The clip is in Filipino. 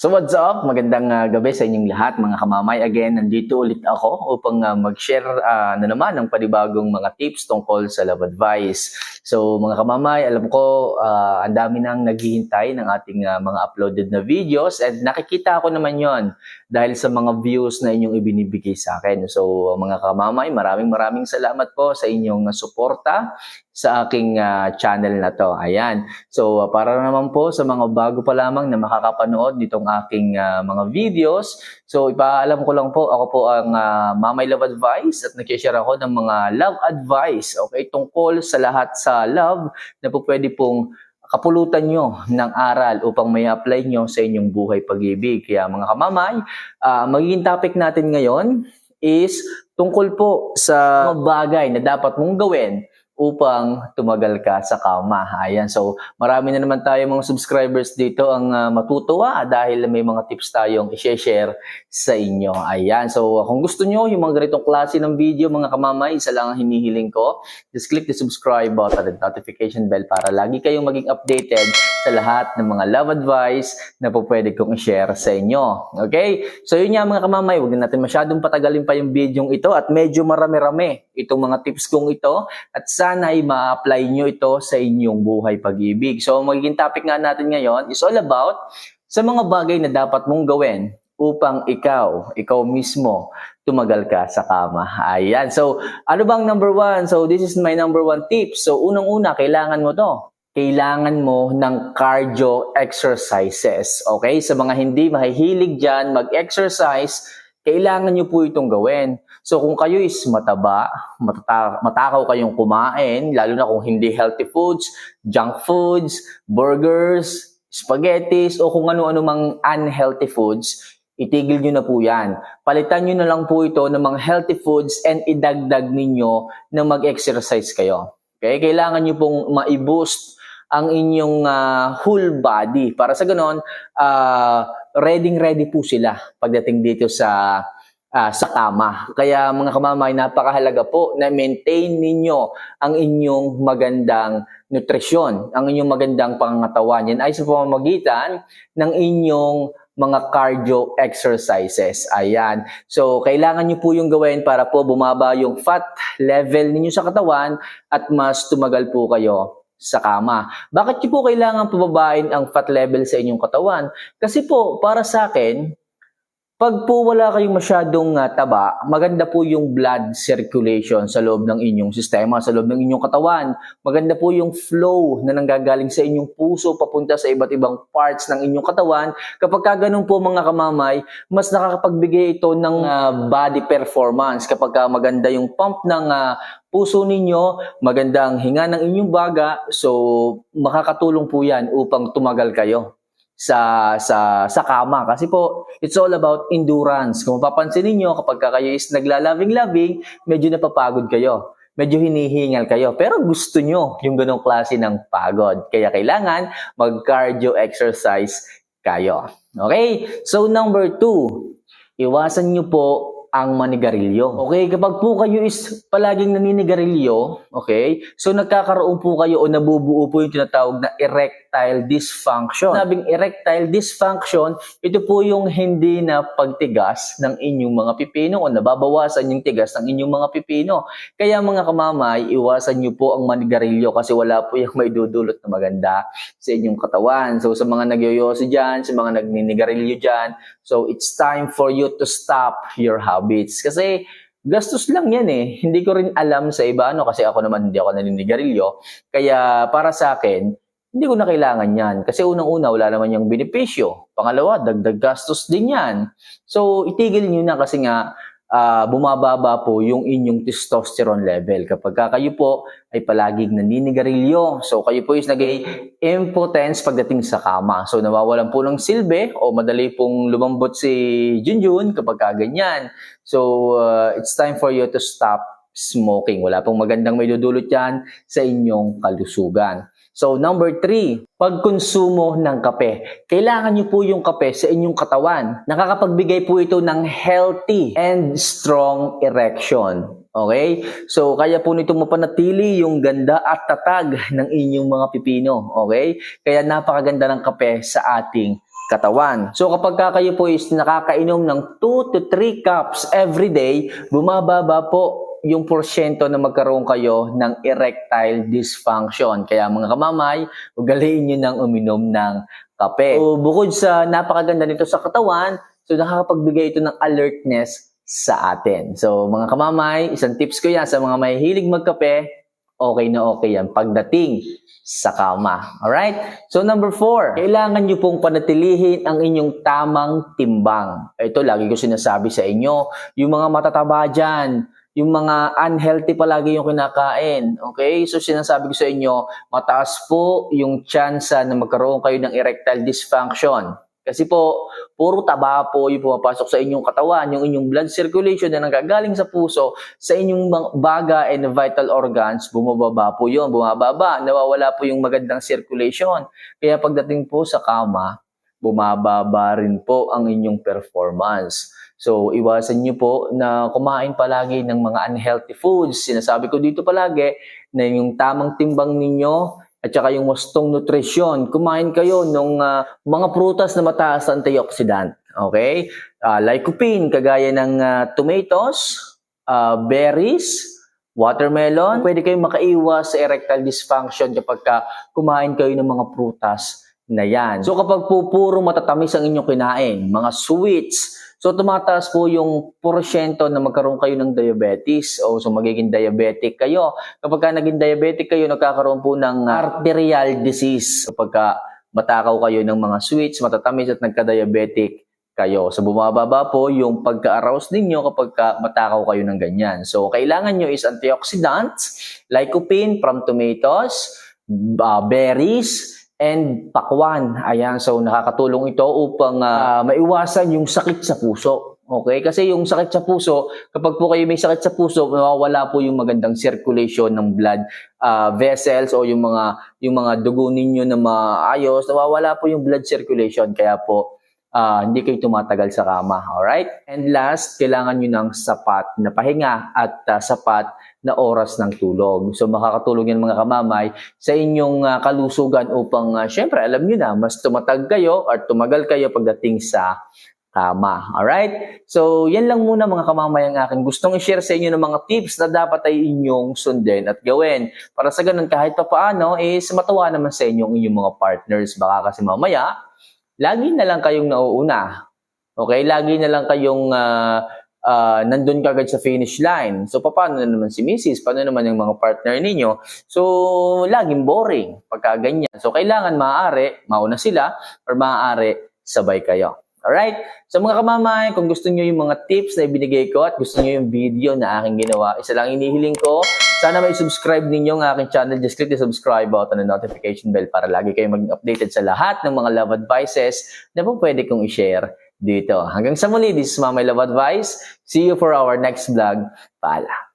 So what's up? Magandang ah, gabi sa inyong lahat mga kamamay. Again, nandito ulit ako upang ah, mag-share ah, na naman ng panibagong mga tips tungkol sa love advice. So mga kamamay, alam ko ah, ang dami nang naghihintay ng ating ah, mga uploaded na videos and nakikita ko naman yon dahil sa mga views na inyong ibinibigay sa akin. So mga kamamay, maraming maraming salamat po sa inyong ah, suporta sa aking ah, channel na to. Ayan. So, uh, para naman po sa mga bago pa lamang na makakapanood nitong aking uh, mga videos, so ipaalam ko lang po, ako po ang uh, Mamay Love Advice at nag-share ako ng mga love advice, okay, tungkol sa lahat sa love na po pwede pong kapulutan nyo ng aral upang may apply nyo sa inyong buhay pag-ibig. Kaya mga kamamay, uh, magiging topic natin ngayon is tungkol po sa mga bagay na dapat mong gawin upang tumagal ka sa kama. Ayan, so marami na naman tayo mga subscribers dito ang uh, matutuwa dahil may mga tips tayong i-share sa inyo. Ayan, so kung gusto nyo yung mga ganitong klase ng video mga kamamay, isa lang ang hinihiling ko. Just click the subscribe button and notification bell para lagi kayong maging updated sa lahat ng mga love advice na po pwede kong i-share sa inyo. Okay? So yun nga mga kamamay, huwag na natin masyadong patagalin pa yung video ito at medyo marami-rami itong mga tips kong ito at sana ay ma-apply nyo ito sa inyong buhay pag-ibig. So magiging topic nga natin ngayon is all about sa mga bagay na dapat mong gawin upang ikaw, ikaw mismo, tumagal ka sa kama. Ayan. So, ano bang number one? So, this is my number one tip. So, unang-una, kailangan mo to kailangan mo ng cardio exercises. Okay? Sa mga hindi mahihilig dyan mag-exercise, kailangan nyo po itong gawin. So kung kayo is mataba, matata- matakaw kayong kumain, lalo na kung hindi healthy foods, junk foods, burgers, spaghettis, o kung ano-ano mang unhealthy foods, itigil nyo na po yan. Palitan nyo na lang po ito ng mga healthy foods and idagdag ninyo na mag-exercise kayo. Okay? Kailangan nyo pong ma-boost ang inyong uh, whole body. Para sa ganon, uh, ready-ready po sila pagdating dito sa uh, sa kama. Kaya mga kamamay, napakahalaga po na maintain ninyo ang inyong magandang nutrisyon, ang inyong magandang pangangatawan. Yan ay sa pamamagitan ng inyong mga cardio exercises. Ayan. So, kailangan nyo po yung gawin para po bumaba yung fat level ninyo sa katawan at mas tumagal po kayo sa kama. Bakit po kailangan pababain ang fat level sa inyong katawan? Kasi po, para sa akin, pag po wala kayong masyadong uh, taba, maganda po yung blood circulation sa loob ng inyong sistema, sa loob ng inyong katawan. Maganda po yung flow na nanggagaling sa inyong puso papunta sa iba't ibang parts ng inyong katawan. Kapag ka ganun po mga kamamay, mas nakakapagbigay ito ng uh, body performance. Kapag ka maganda yung pump ng uh, puso ninyo, maganda ang hinga ng inyong baga, so makakatulong po yan upang tumagal kayo sa sa sa kama kasi po it's all about endurance. Kung mapapansin niyo kapag kayo is naglalabing-labing, medyo napapagod kayo. Medyo hinihingal kayo. Pero gusto nyo yung ganong klase ng pagod. Kaya kailangan mag-cardio exercise kayo. Okay? So number two, iwasan nyo po ang manigarilyo. Okay, kapag po kayo is palaging naninigarilyo, okay, so nagkakaroon po kayo o nabubuo po yung tinatawag na erectile dysfunction. Sabing erectile dysfunction, ito po yung hindi na pagtigas ng inyong mga pipino o nababawasan yung tigas ng inyong mga pipino. Kaya mga kamamay, iwasan nyo po ang manigarilyo kasi wala po yung may dudulot na maganda sa inyong katawan. So sa mga nagyoyoso dyan, sa mga nagninigarilyo dyan, so it's time for you to stop your habit habits. Kasi gastos lang yan eh. Hindi ko rin alam sa iba ano kasi ako naman hindi ako naninigarilyo. Kaya para sa akin, hindi ko na kailangan yan. Kasi unang-una, wala naman yung benepisyo. Pangalawa, dagdag gastos din yan. So, itigil nyo na kasi nga, uh, bumababa po yung inyong testosterone level. Kapag kayo po ay palaging naninigarilyo, so kayo po is nag impotence pagdating sa kama. So nawawalan po ng silbi o madali pong lumambot si Junjun kapag kaganyan. So uh, it's time for you to stop smoking. Wala pong magandang may dudulot yan sa inyong kalusugan. So, number three, pagkonsumo ng kape. Kailangan nyo po yung kape sa inyong katawan. Nakakapagbigay po ito ng healthy and strong erection. Okay? So, kaya po nito mapanatili yung ganda at tatag ng inyong mga pipino. Okay? Kaya napakaganda ng kape sa ating katawan. So kapag ka kayo po is nakakainom ng 2 to 3 cups every day, bumababa po yung porsyento na magkaroon kayo ng erectile dysfunction. Kaya mga kamamay, ugaliin nyo nang uminom ng kape. So, bukod sa napakaganda nito sa katawan, so nakakapagbigay ito ng alertness sa atin. So mga kamamay, isang tips ko yan sa mga may hilig magkape, okay na okay yan pagdating sa kama. Alright? So number four, kailangan nyo pong panatilihin ang inyong tamang timbang. Ito, lagi ko sinasabi sa inyo, yung mga matataba dyan, yung mga unhealthy palagi yung kinakain. Okay? So sinasabi ko sa inyo, mataas po yung chance na magkaroon kayo ng erectile dysfunction. Kasi po, puro taba po yung pumapasok sa inyong katawan, yung inyong blood circulation na nanggagaling sa puso, sa inyong baga and vital organs, bumababa po yun, bumababa, nawawala po yung magandang circulation. Kaya pagdating po sa kama, bumababa rin po ang inyong performance. So, iwasan niyo po na kumain palagi ng mga unhealthy foods. Sinasabi ko dito palagi na yung tamang timbang ninyo at saka yung wastong nutrisyon. Kumain kayo ng ah, mga prutas na mataas sa antioxidant. Okay? Ah, lycopene, kagaya ng ah, tomatoes, ah, berries, watermelon. Pwede kayong makaiwas sa erectile dysfunction kapag ka kumain kayo ng mga prutas na yan. So kapag po puro matatamis ang inyong kinain, mga sweets, so tumataas po yung porsyento na magkaroon kayo ng diabetes o so magiging diabetic kayo. Kapag ka naging diabetic kayo, nagkakaroon po ng arterial disease. Kapag ka matakaw kayo ng mga sweets, matatamis at nagka-diabetic kayo. So bumababa po yung pagka-arouse ninyo kapag ka matakaw kayo ng ganyan. So kailangan nyo is antioxidants, lycopene from tomatoes, uh, berries, and pakwan. Ayan, so nakakatulong ito upang ah, maiwasan yung sakit sa puso. Okay? Kasi yung sakit sa puso, kapag po kayo may sakit sa puso, mawawala po yung magandang circulation ng blood ah, vessels o yung mga yung mga dugo ninyo na maayos, nawawala po yung blood circulation. Kaya po, ah, hindi kayo tumatagal sa kama. Alright? And last, kailangan nyo ng sapat na pahinga at ah, sapat na oras ng tulog. So makakatulong yan mga kamamay sa inyong ah, kalusugan upang uh, syempre alam nyo na mas tumatag kayo or tumagal kayo pagdating sa kama. Alright? So yan lang muna mga kamamay ang aking gustong i-share sa inyo ng mga tips na dapat ay inyong sundin at gawin. Para sa ganun kahit pa paano is matuwa naman sa inyong inyong mga partners. Baka kasi mamaya, lagi na lang kayong nauuna. Okay? Lagi na lang kayong ah, ah, nandun kagad sa finish line. So, paano na naman si Mrs.? Paano naman yung mga partner ninyo? So, laging boring pagka ganyan. So, kailangan maaari, mauna sila, or maaari, sabay kayo. Alright? So mga kamamay, kung gusto niyo yung mga tips na ibinigay ko at gusto niyo yung video na aking ginawa, isa lang inihiling ko, sana may subscribe ninyo ang aking channel. Just click the subscribe button and notification bell para lagi kayo maging updated sa lahat ng mga love advices na po pwede kong i-share dito. Hanggang sa muli, this is Mamay Love Advice. See you for our next vlog. Paalam.